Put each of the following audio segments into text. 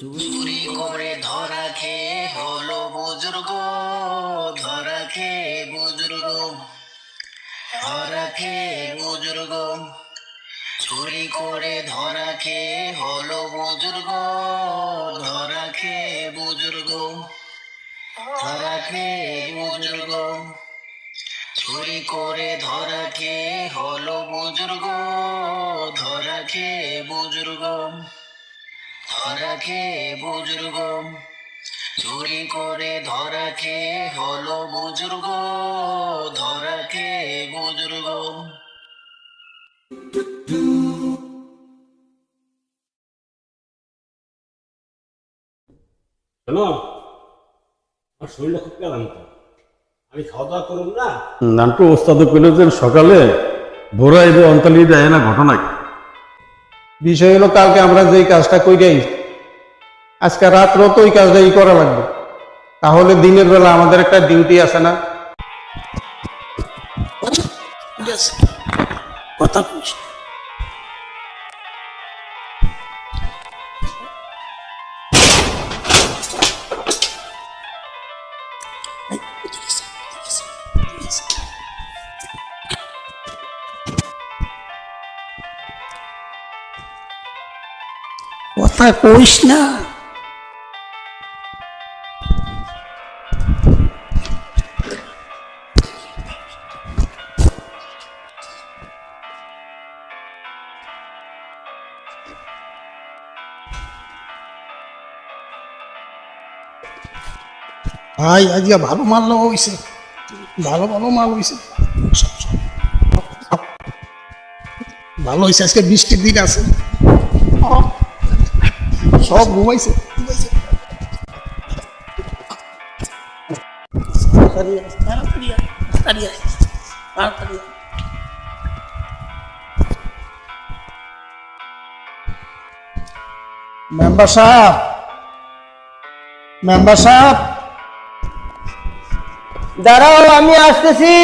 চুরি করে ধরা খেয়ে হলো বুজুর্গ, ধরা খেয়ে বুজুর্গ, ধরা খেয়ে বুজুর্গ। চুরি করে ধরা খেয়ে হলো বুজুর্গ, ধরা খেয়ে বুজুর্গ, ধরা খেয়ে বুজুর্গ। চুরি করে ধরা খেয়ে হলো বুজুর্গ, ধরা খেয়ে বুজুর্গ। ধরা খেয়ে বুজুর্গ। চুরি করে ধরা খেয়ে হলো বুজুর্গ। ধরা খেয়ে বুজুর্গ। শোনো আমার শরীরটা খুব ক্লান্ত। আমি খাওয়া দাওয়া করুন না? নান্টু ওস্তাদ কইল যে সকালে ভোরা এবে অন্তলি দেয় না ঘটনা কি বিষয় হলো, কালকে আমরা যেই কাজটা কইরাই, আজকে রাত্র তো ওই কাজটা কাজটাই করা লাগবে। তাহলে দিনের বেলা আমাদের একটা ডিউটি আছে না? কথা কথা কইস না। ভাই আজকে ভালো মাল হইছে। ভালো ভালো মাল হইছে। ভালো হয়েছে আজকে বৃষ্টির দিন আছে। তাড়াতাড়ি আয়। মেম্বার সাহেব মেম্বার সাহেব দাঁড়াও আমি আসতেছি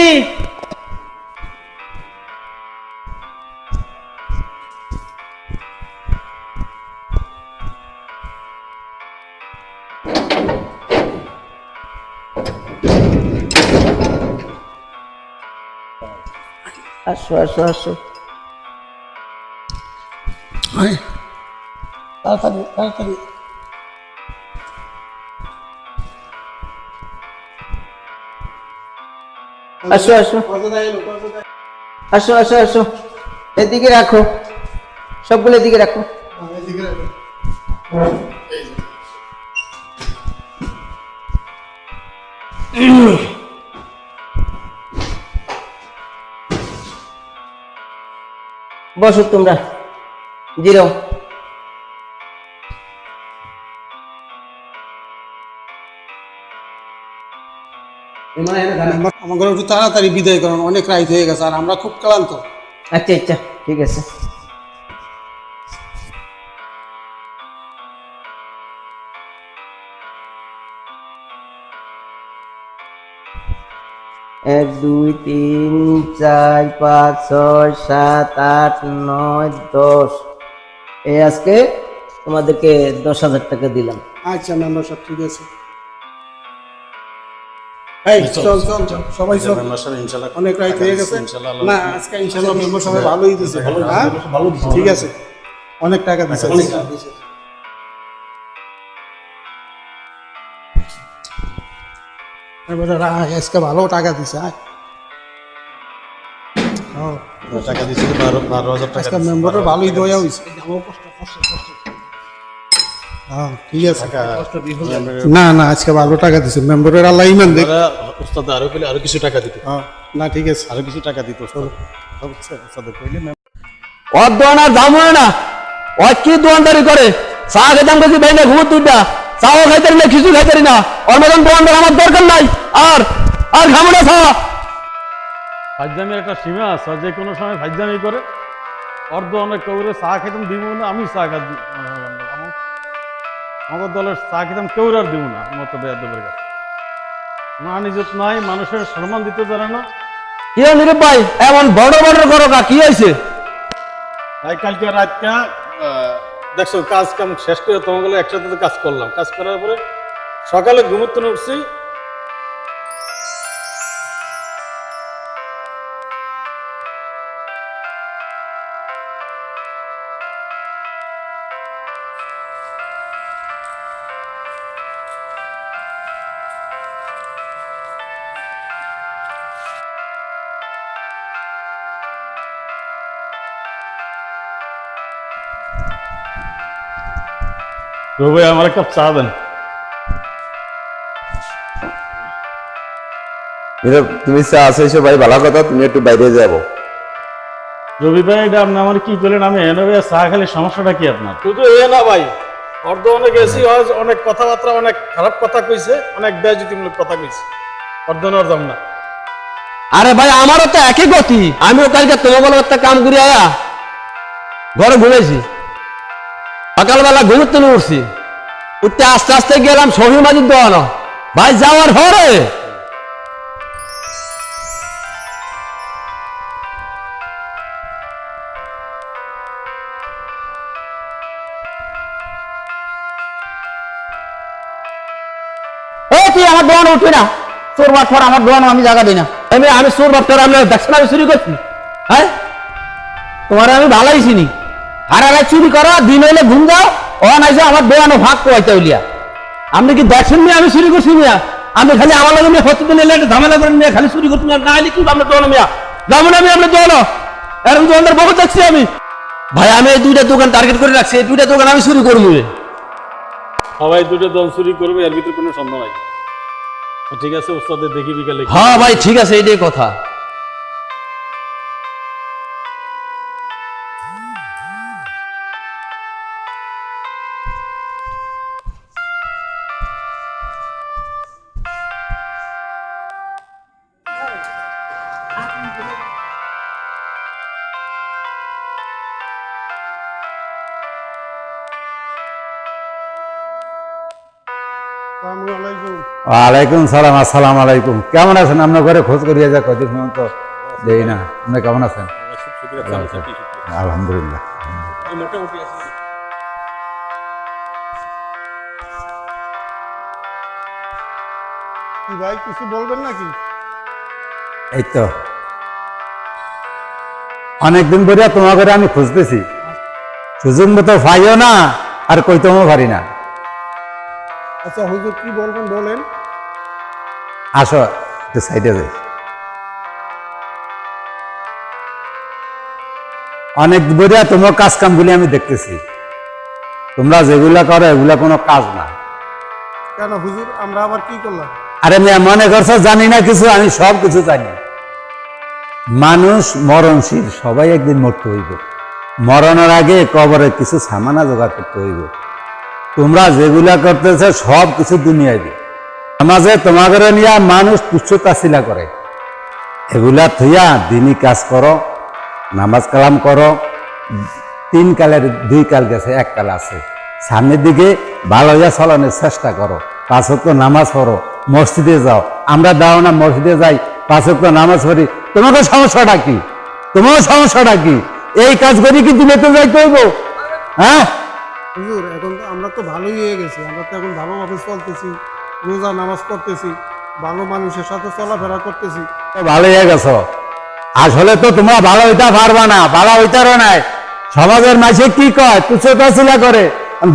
আসো আসো আসো। আয়। তাড়াতাড়ি তাড়াতাড়ি। আসো আসো। আসো আসো আসো। এদিকে রাখো। সবগুলো এদিকে রাখো। বসো তোমরা। জিরো। আমাকে একটু তাড়াতাড়ি বিদায় করুন অনেক রাইত হয়ে গেছে আর আমরা খুব ক্লান্ত। আচ্ছা আচ্ছা ঠিক আছে। এক দুই তিন চার পাঁচ ছয় সাত আট নয় দশ। এই আজকে তোমাদেরকে দশ হাজার টাকা দিলাম। আচ্ছা মেম্বার সাহেব ঠিক আছে। এই চল চল চল সবাই চল। অনেক রাইত হয়ে গেছে। না আজকে ইনশাল্লাহ মেম্বার সবাই ভালোই দিছে হ্যাঁ? ঠিক আছে। অনেক টাকা দিছে। এবারে আজকে ভালো টাকা দিছে আয়। টাকা দিচ্ছি বারো বারো হাজার আজকে মেম্বারের ভালোই হয়েছে হ্যাঁ ঠিক আছে। না না আজকে ভালো টাকা দিছে। মেম্বারের আল্লাহ ইমান দেখ। ওস্তাদ আরও পেলে আরও কিছু টাকা দিত। হ্যাঁ না ঠিক আছে। আরও কিছু টাকা দিত দোয়ান আর দাম না। ও কি দোয়ানদারি করে? চা খেতাম কাছে ভাই ঘুমো তুইটা চাও খাইতে না খিচুড়ি খাইতে না। ওর মতন দোয়ানদার আমার দরকার নাই। আর আর খাব না খাওয়া ফাইজামের একটা সীমা আছে যে কোনো সময় ফাইজামি করে। অর্ধ অনেক কৌরে চা খেতাম দিব না আমি চা খা আমাদের দলের চা খেতাম কেউ আর দিব না আমার তো বেয়াদবের কাছে। মান ইজত নাই মানুষের সম্মান দিতে জানে না। কি হল রে ভাই? এমন বড় বড় করো কা কি হয়েছে? ভাই কালকে রাতটা দেখছ, কাজ কাম শেষ করে তোমাগুলো একসাথে কাজ করলাম। কাজ করার পরে সকালে ঘুমোতে উঠছি তো ভাই আমার এক কাপ চা দেন। তুমি চা চাইছো ভাই ভালো কথা তুমি একটু বাইরে যাব। রবি ভাই এটা আপনি আমার কি করলেন আমি এনে ভাই চা খেলে সমস্যাটা কি আপনার? শুধু এ না ভাই অর্ধ অনেক এসি হয় অনেক কথাবার্তা অনেক খারাপ কথা কইছে অনেক বেজতিমূলক কথা কইছে। অর্ধ অর্ধম না। আরে ভাই আমারও তো একই গতি। আমিও কালকে তোমার বলে একটা কাম করে আয়া। ঘরে ঘুমেছি সকালবেলা ঘুমোতে উঠছি। উঠতে আস্তে আস্তে গেলাম শহীদ মাজিদ দোয়ানো। ভাই যাওয়ার হরে তুই আমার দোয়ানো উঠবি না। চোর বাটফার আমার দোয়ানো আমি জায়গা দিই না। আমি আমি চোর বাটফার আমি দেখছেন আমি চুরি করছি। হ্যাঁ? তোমার আমি ভালোই চিনি। আর আগে চুরি করো দিন হইলে ঘুম যাও ও নাইছে আমার দোয়ানো ভাগ কোয়াইতে উলিয়া আপনি কি দেখছেন মিয়া আমি চুরি করছি মিয়া? আমি খালি আমার লাগে মিয়া হতে নিলে একটা ঝামেলা করে মিয়া খালি চুরি করছি মিয়া। না হলে কি আমরা দোয়ানো মিয়া? যাব না আমি আপনার দোয়ানো এরকম দোকানদার বহুত দেখছি আমি। ভাই আমি এই দুইটা দোকান টার্গেট করে রাখছি। এই দুইটা দোকান আমি চুরি করব। সবাই দুটো দল চুরি করবে এর ভিতরে কোনো সন্দেহ নাই। ঠিক আছে ওস্তাদের দেখি বিকালে হ্যাঁ ভাই ঠিক আছে এইটাই কথা। ওয়ালাইকুম সালাম আসসালাম আলাইকুম। কেমন আছেন? আপনার ঘরে খোঁজ করিয়া যা কদিন তো দেই না। আপনি কেমন আছেন? আলহামদুলিল্লাহ। ভাই কিছু বলবেন নাকি? এই তো। অনেকদিন ধরে তোমার ঘরে আমি খুঁজতেছি। সুযোগ মতো পাইও না আর কইতেও পারি না। আচ্ছা হুজুর কি বলবেন বলেন। আসো একটু সাইডে যাই। অনেক বইরা তোমার কাজ কামগুলি আমি দেখতেছি। তোমরা যেগুলা করো এগুলা কোনো কাজ না। কেন হুজুর আমরা আবার কি করলাম? আরে মেয়ে মনে করছ জানি না কিছু আমি সব কিছু জানি। মানুষ মরণশীল সবাই একদিন মরতে হইব। মরণের আগে কবরে কিছু সামানা জোগাড় করতে হইব। তোমরা যেগুলা করতেছে সব কিছু দুনিয়ায় দিয়ে সমাজে তোমাদের নিয়ে মানুষ তুচ্ছতাশিলা করে। এগুলা থইয়া দিনই কাজ করো, নামাজ কালাম করো, তিন কালের দুই কাল গেছে, এক কাল আছে। সামনের দিকে ভালো হইয়া চলানোর চেষ্টা করো, পাঁচ ওয়াক্ত নামাজ পড়ো, মসজিদে যাও। আমরা দাও না, মসজিদে যাই, পাঁচ ওয়াক্ত নামাজ পড়ি। তোমাকে সমস্যাটা কি? তোমার সমস্যাটা কি? এই কাজ করি কি তুমি তো যাইতে হইব? হ্যাঁ? হুজুর, এখন তো আমরা তো ভালোই হয়ে গেছি, আমরা তো এখন ভালোভাবে চলতেছি। রোজা নামাজ করতেছি ভালো মানুষের সাথে চলাফেরা করতেছি। ভালো হয়ে গেছো। আসলে তো তোমরা ভালো হইতে পারবা না, ভালো হইতারও নাই। সমাজের মাঝে কি কয়? তুচ্ছতা শিলা করে।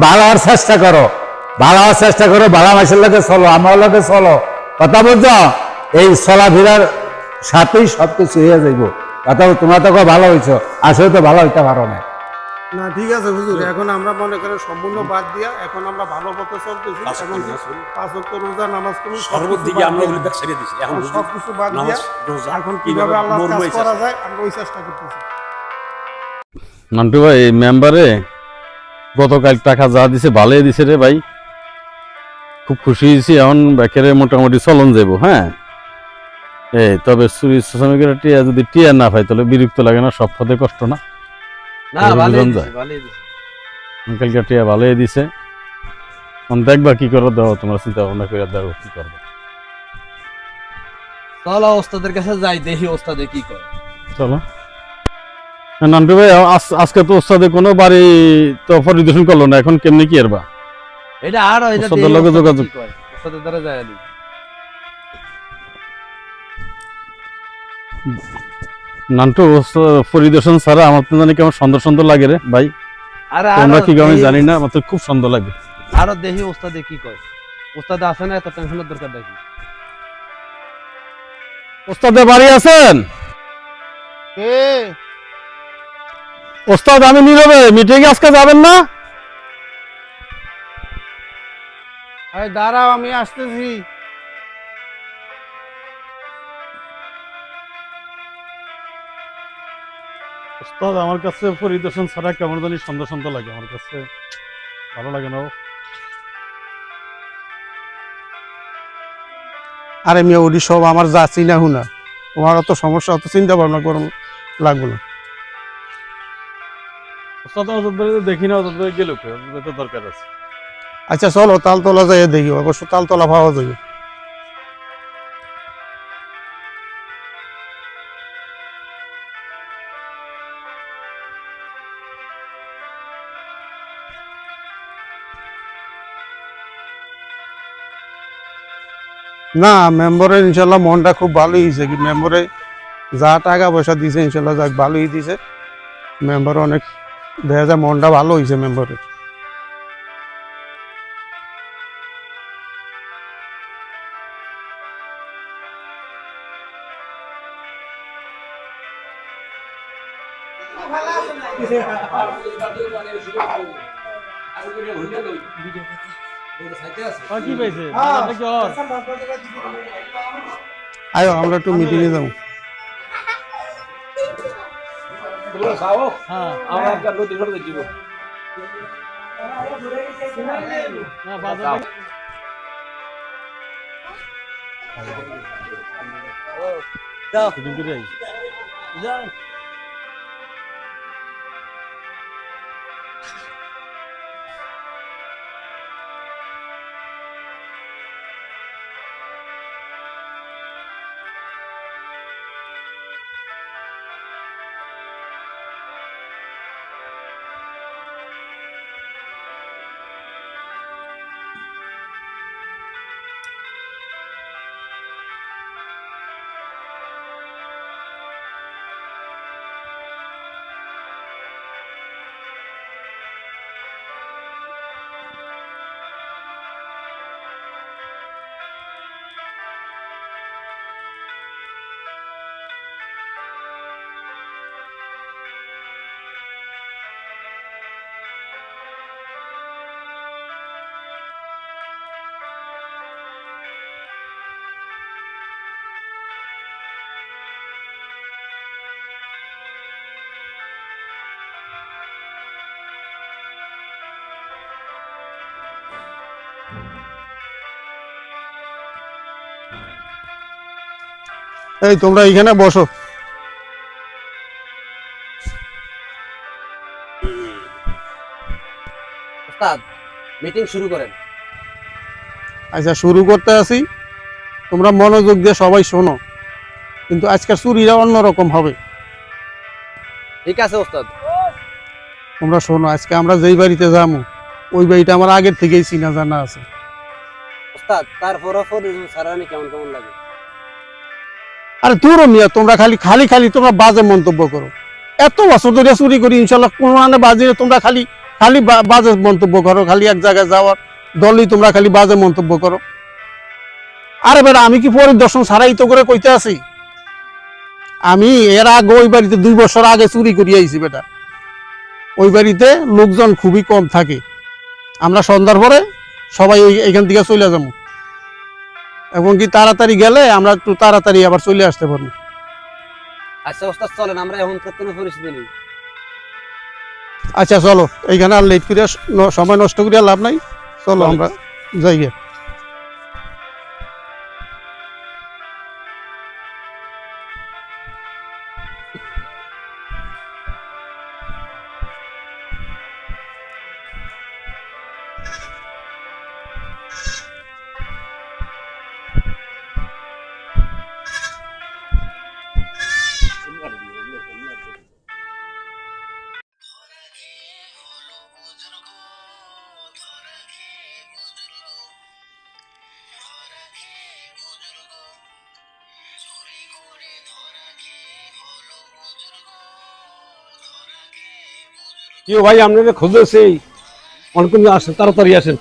ভালো হওয়ার চেষ্টা করো। ভালো হওয়ার চেষ্টা করো, ভালো মাসের লোকে চলো, আমার লোকে চলো। কথা বুঝছ? এই চলাফেরার সাথেই সব কিছু হয়ে যাইব। কথা তোমরা তো ভালো হইছো? আসলে তো ভালো হইতে পারো না না ঠিক আছে হুজুর। এখন আমরা মনে করেন সম্পূর্ণ বাদ দিয়া এখন আমরা ভালো পথে চলতেছি। এখন। পাঁচ ওয়াক্ত রোজা নামাজ করি সর্বদিকে আমরা ওগুলো ব্যাগ ছেড়ে দিছি। এখন সব কিছু বাদ দিয়া রোজা, এখন কীভাবে আল্লাহ কাজ করা যায় আমরা ওই চেষ্টা করতেছি। নান্টু ভাই এই মেম্বারে গতকাল টাকা যা দিছে ভালোই দিছে রে ভাই। খুব খুশি হয়েছি এখন ব্যাকেরে মোটামুটি চলন যাব হ্যাঁ? এই তবে চুরি শ্রমিকের টিয়া যদি টিয়া না পাই তাহলে বিরক্ত লাগে না সব পথে কষ্ট না। টিয়া ভালোই দিছে দেখবা কি করো দাও তোমরা চিন্তা ভাবনা করে কি করবে। চলো ওস্তাদের কাছে যাই দেখি ওস্তাদে কি করে। চলো। নান্টু ভাই আজকে তো ওস্তাদে কোনো বাড়ি তো পরিদর্শন করল না এখন কেমনি কি এরবা? এটা আর এটা ওস্তাদের লগে যোগাযোগ। ওস্তাদের দ্বারা যায় নান্টু ওস্তাদ পরিদর্শন ছাড়া আমার তো জানি কেমন সুন্দর সুন্দর লাগে রে ভাই। আর তোমরা কি আমি জানি না আমার তো খুব সুন্দর লাগে। আরও দেহি ওস্তাদে কি কয়। ওস্তাদ আছে না এত টেনশনের দরকার দেখি। ওস্তাদের বাড়ি আছেন? কে? ওস্তাদ আমি নীরবে মিটিং আজকে যাবেন না? আরে দাঁড়াও আমি আসতেছি। ওস্তাদ আমার কাছে পরিদর্শন ছাড়া কেমন জানি সুন্দর সুন্দর লাগে আমার কাছে। ভালো লাগে না আরে মেয়ে ওডি সব আমার যা চিনা হুনা তোমার অত সমস্যা অত চিন্তা ভাবনা করুন লাগবে না। দেখি না গেলে দরকার আছে। আচ্ছা চলো তালতলা যাই দেখি অবশ্য তালতলা পাওয়া যাবে। না মেম্বরের ইনশাল্লাহ মনটা খুব ভালোই হয়েছে। কি মেম্বরে যা টাকা পয়সা দিছে, ইনশাল্লাহ যাক ভালোই দিছে। মেম্বার অনেক, দেখা যায় মনটা ভালো হয়েছে মেম্বরের পাইছে? আয়ো আমরা একটু মিটিংয়ে যাব। হ্যাঁ। না বাজার যাও। ফিটিং করে আই। যাও। এই তোমরা এখানে বসো। মিটিং শুরু করেন। আচ্ছা শুরু করতে আসি। তোমরা মনোযোগ দিয়ে সবাই শোনো। কিন্তু আজকের চুরিরা অন্যরকম হবে। ঠিক আছে ওস্তাদ। তোমরা শোনো আজকে আমরা যেই বাড়িতে যাব ওই বাড়িটা আমার আগের থেকেই চিনা জানা আছে। ওস্তাদ তারপরও পরিদর্শন সারানি কেমন কেমন লাগে? আরে দূর মিয়া, তোমরা খালি খালি খালি তোমরা বাজে মন্তব্য করো। এত বছর ধরে চুরি করি, ইনশাল্লাহ কোনো মানে বাজে তোমরা খালি খালি বাজে মন্তব্য করো, খালি এক জায়গায় যাওয়ার দলই তোমরা খালি বাজে মন্তব্য করো। আরে বেটা, আমি কি পরিদর্শন ছাড়াই তো করে কইতে আছি? আমি এর আগে ওই বাড়িতে দুই বছর আগে চুরি করি আইছি বেটা। ওই বাড়িতে লোকজন খুবই কম থাকে। আমরা সন্ধ্যার পরে সবাই ওই এখান থেকে চলে যাব। এবং কি তাড়াতাড়ি গেলে আমরা একটু তাড়াতাড়ি আবার চলে আসতে পারব। আচ্ছা ওস্তাদ চলেন আমরা এখন কোনো পরিস্থিতি নেই। আচ্ছা চলো এইখানে আর লেট করে সময় নষ্ট করে লাভ নাই। চলো আমরা যাই গে। কেউ ভাই আপনাদের খুঁজেছে অনেক আসেন, তাড়াতাড়ি আসেন।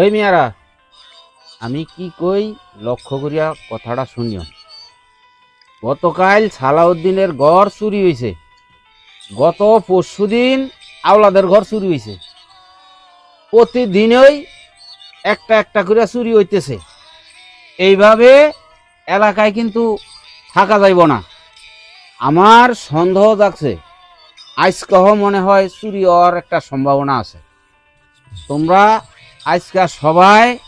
এই মিয়ারা, আমি কি কই? লক্ষ্য করিয়া কথাটা শুনিও। গতকাল সালাউদ্দিনের ঘর চুরি হয়েছে গত পরশুদিন আওলাদের ঘর চুরি হয়েছে প্রতিদিনই একটা একটা করে চুরি হইতেছে। এইভাবে এলাকায় কিন্তু থাকা যাইব না। আমার সন্দেহ যাচ্ছে আজকহ মনে হয় চুরি হওয়ার একটা সম্ভাবনা আছে। তোমরা আজকে সবাই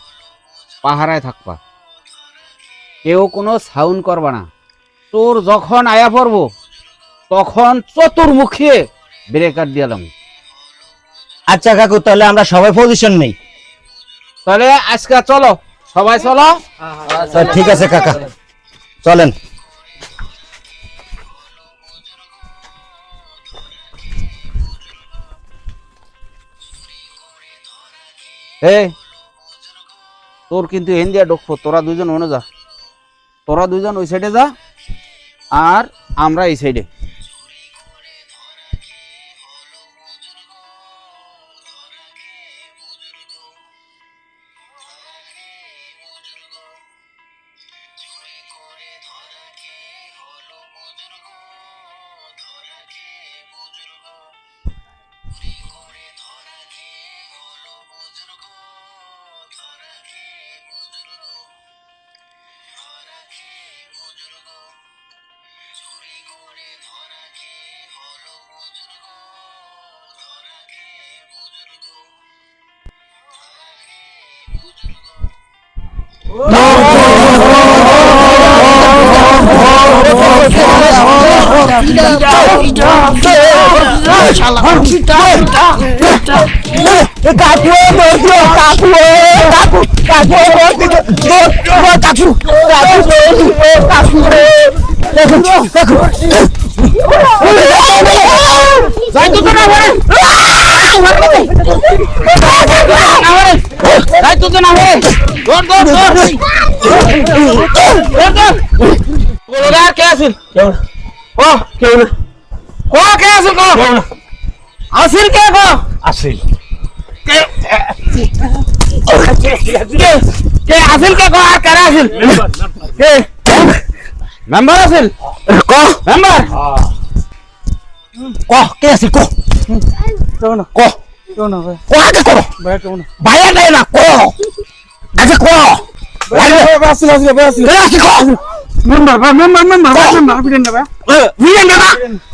পাহারায় থাকবা। কেউ কোনো সাউন্ড করবা না। তোর যখন আয়া পড়ব, তখন চতুর্মুখে ব্রেকার দিলাম আচ্ছা কাকু, তাহলে আমরা সবাই পজিশন নেই। তাহলে আজকে চলো সবাই চলো। ঠিক আছে কাকা। চলেন। হে তোর কিন্তু ইন্ডিয়া ঢুকবো তোরা দুজন ওনে যা। তোরা দুজন ওই সাইডে যা আর আমরা এই সাইডে কে আছিল ও কেউ না ক কে আছিল ক আছিল কে ক আসেন কে কে আছিল কে ক আর কারা আছিল কে মেম্বার আছিল ক মেম্বার ক কে আছে ক ক ক আগে ক ভাইয়া নাই না ক আগে ক কে আছে ক মেম্বার মেম্বার মেম্বার মেম্বার ফিরেন না ফিরেন না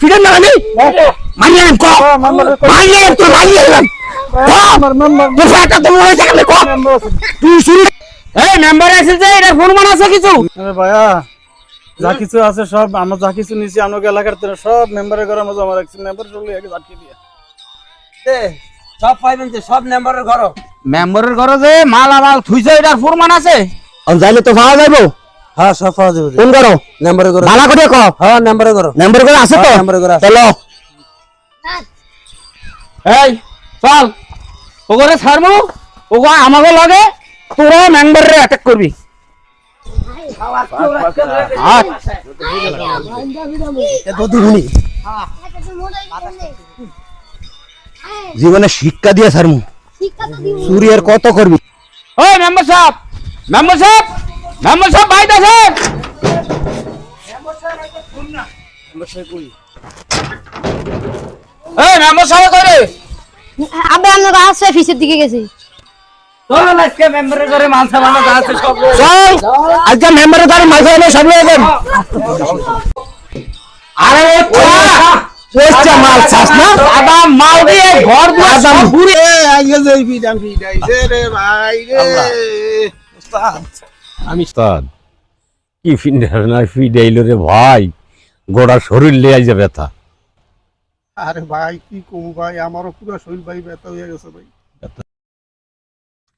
ফিরেন। না নি মারিয়ান ক মারিয়ান তো মারিয়ান মেম্বার মেম্বার তো ফাটা তো থাকলে ক তুই শুরু এই মেম্বার আছিল যে ফোন আছে কিছু? ভাইয়া যা কিছু আছে সব আমরা যা কিছু নিছি আমাকে এলাকার সব মেম্বারের ঘরে আমরা জমা রাখছি। মেম্বার চলে আগে আটকে দিয়ে। সব পাইবেন যে সব মেম্বারের ঘর মেম্বারের ঘরে যে মাল আমাল থুইছে এটার ফোন মান আছে যাইলে তো পাওয়া যাইবো? হ্যাঁ সব পাওয়া যাবে কোন করো মেম্বারের ঘরে ভালো করে ক? হ্যাঁ মেম্বারের ঘরে মেম্বার করে আছে তো? মেম্বারের ঘরে। চলো। এই চল। ওগরে ছাড়মু? ওগো আমাকে লাগে তোরা মেম্বারে অ্যাটাক করবি। জীবনে শিক্ষা দিয়ে ছাড়মু। চুরিয়ার কত করবি? ওই মেম্বার সাহেব মেম্বার সাহেব মেম্বার সাহেব বাইরে আছেন। এই মেম্বার সাহেব করে আবে আমরা আছে দিকে গেছি। আজকে মেম্বারের ঘরে মাল সামান আছে সব আজকে মেম্বারের ঘরে মাল সামান সব লয়ে যান আরে কোচ্চা মাল চাস না? আদা মাল দিয়ে ঘর দিয়ে আদাম ঘুরে আমি স্যার কি ফিন্ডার না ফিডাইল রে ভাই। গোড়া শরীর লেয়াই যাবে ব্যথা। আরে ভাই কি কম ভাই আমারও পুরো শরীর ভাই ব্যথা হয়ে গেছে ভাই।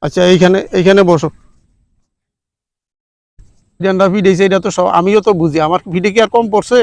আচ্ছা এইখানে এইখানে বসো। ভিডিওছে এটা তো সব আমিও তো বুঝি আমার ভিডিও কি আর কম পড়ছে?